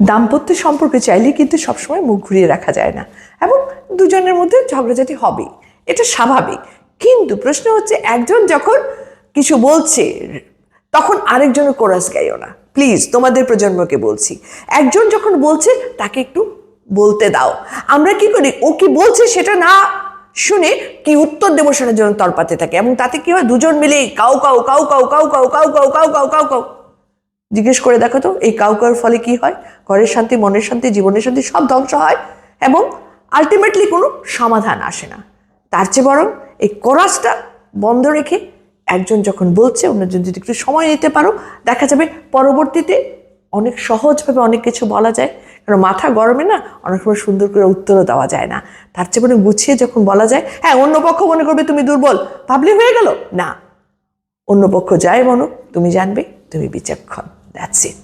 দাম্পত্য সম্পর্কে চাইলে কিন্তু সবসময় মুখ ঘুরিয়ে রাখা যায় না এবং দুজনের মধ্যে ঝগড়াঝাটি হবেই এটা স্বাভাবিক কিন্তু প্রশ্ন হচ্ছে একজন যখন কিছু বলছে তখন আরেকজনের কোরাস গাইও না প্লিজ তোমাদের প্রজন্মকে বলছি একজন যখন বলছে তাকে একটু বলতে দাও আমরা কি করি ও কি বলছে সেটা না শুনে কি উত্তর দেবো সেটার জন্য তরপাতে থাকে এবং তাতে কি হয় দুজন মিলে কাউ কাউ কাউ কাউ কাউ কাউ কাউ কাউ কাউ কাউ কাউ কাউ জিজ্ঞেস করে দেখো তো, এই কাউ কাউর ফলে কি হয়? ঘরের শান্তি, মনের শান্তি, জীবনের শান্তি সব ধ্বংস হয় এবং আলটিমেটলি কোনো সমাধান আসে না। তার চেয়ে বরং এই কোরাসটা বন্ধ রেখে একজন যখন বলছে, অন্যজন যদি একটু সময় নিতে পারো, দেখা যাবে পরবর্তীতে অনেক সহজভাবে অনেক কিছু বলা যায়। কারণ মাথা গরমে না অনেক সময় সুন্দর করে উত্তরও দেওয়া যায় না। তার চেয়ে বরং গুছিয়ে যখন বলা যায় হ্যাঁ অন্য পক্ষ মনে করবে তুমি দুর্বল ভাবলে হয়ে গেল? না। অন্য পক্ষ যায় মনো তুমি জানবে, তুমি বিচক্ষণ। That's it